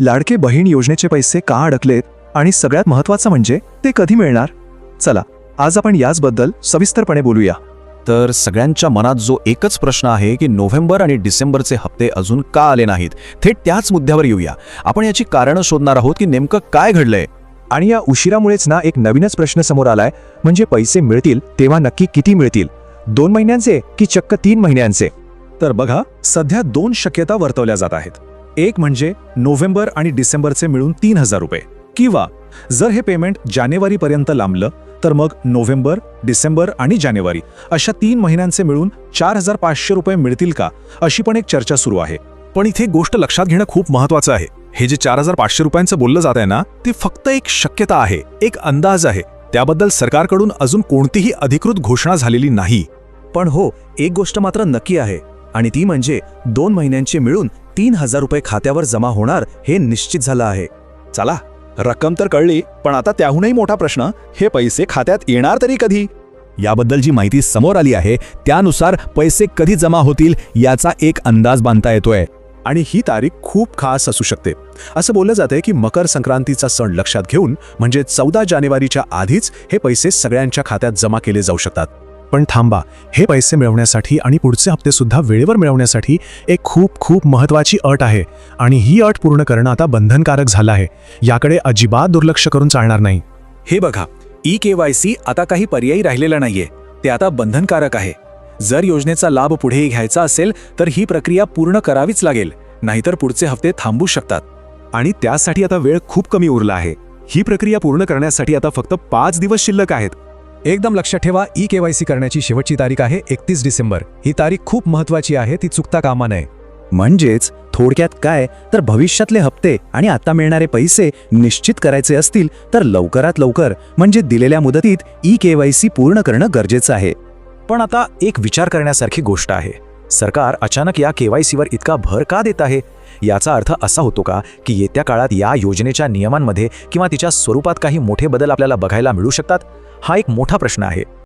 लाडके बहीण योजनेचे पैसे का अडकलेत आणि सगळ्यात महत्वाचं म्हणजे ते कधी मिळणार? चला आज आपण याचबद्दल सविस्तरपणे बोलूया. तर सगळ्यांच्या मनात जो एकच प्रश्न आहे की नोव्हेंबर आणि डिसेंबरचे हप्ते अजून का आले नाहीत? थेट त्याच मुद्द्यावर येऊया. आपण याची कारणं शोधणार आहोत की नेमकं काय घडलंय? आणि या उशिरामुळेच ना एक नवीनच प्रश्न समोर आलाय म्हणजे पैसे मिळतील तेव्हा नक्की किती मिळतील? दोन महिन्यांचे की चक्क तीन महिन्यांचे? तर बघा सध्या दोन शक्यता वर्तवल्या जात आहेत. एक म्हणजे नोव्हेंबर आणि डिसेंबरचे मिळून तीन हजार रुपये. किंवा जर हे पेमेंट जानेवारीपर्यंत लांबलं तर मग नोव्हेंबर डिसेंबर आणि जानेवारी अशा तीन महिन्यांचे मिळून चार हजार पाचशे रुपये मिळतील का अशी पण एक चर्चा सुरू आहे. पण इथे गोष्ट लक्षात घेणं खूप महत्वाचं आहे. हे जे चार हजार पाचशे रुपयांचं बोललं जात आहे ना ते फक्त एक शक्यता आहे एक अंदाज आहे. त्याबद्दल सरकारकडून अजून कोणतीही अधिकृत घोषणा झालेली नाही. पण हो एक गोष्ट मात्र नक्की आहे. आणि ती म्हणजे दोन महिन्यांचे मिळून तीन हजार रुपये खात्यावर जमा होणार हे निश्चित झालं आहे. चला रक्कम तर कळली पण आता त्याहूनही मोठा प्रश्न हे पैसे खात्यात येणार तरी कधी? याबद्दल जी माहिती समोर आली आहे त्यानुसार पैसे कधी जमा होतील याचा एक अंदाज बांधता येतोय. आणि ही तारीख खूप खास असू शकते. असं बोललं जाते की मकर संक्रांतीचा सण लक्षात घेऊन म्हणजे चौदा जानेवारीच्या आधीच हे पैसे सगळ्यांच्या खात्यात जमा केले जाऊ शकतात. पण थांबा हे पैसे मिळवण्यासाठी आणि पुढचे हप्ते सुद्धा वेळेवर मिळवण्यासाठी एक खूप खूप महत्वाची अट आहे. आणि ही अट पूर्ण करणं आता बंधनकारक झालं आहे. याकडे अजिबात दुर्लक्ष करून चालणार नाही. हे बघा ई के वाय सी आता काही पर्यायी राहिलेला नाहीये. ते आता बंधनकारक आहे. जर योजनेचा लाभ पुढे घ्यायचा असेल तर ही प्रक्रिया पूर्ण करावीच लागेल. नाहीतर पुढचे हप्ते थांबू शकतात. आणि त्यासाठी आता वेळ खूप कमी उरला आहे. ही प्रक्रिया पूर्ण करण्यासाठी आता फक्त पाच दिवस शिल्लक आहेत. एकदम लक्षात ठेवा ई केवायसी करण्याची शेवटची तारीख आहे एकतीस डिसेंबर. ही तारीख खूप महत्वाची आहे ती चुकता कामा नये. म्हणजेच थोडक्यात काय? तर भविष्यातले हप्ते आणि आता मिळणारे पैसे निश्चित करायचे असतील तर लवकरात लवकर म्हणजे दिलेल्या मुदतीत ई केवायसी पूर्ण करणं गरजेचं आहे. पण आता एक विचार करण्यासारखी गोष्ट आहे. सरकार अचानक या केवायसीवर इतका भर का देत आहे? याचा अर्थ असा होतो का की येत्या काळात या योजनेच्या नियमांमध्ये किंवा तिच्या स्वरूपात काही मोठे बदल आपल्याला बघायला मिळू शकतात? हा एक मोठा प्रश्न आहे.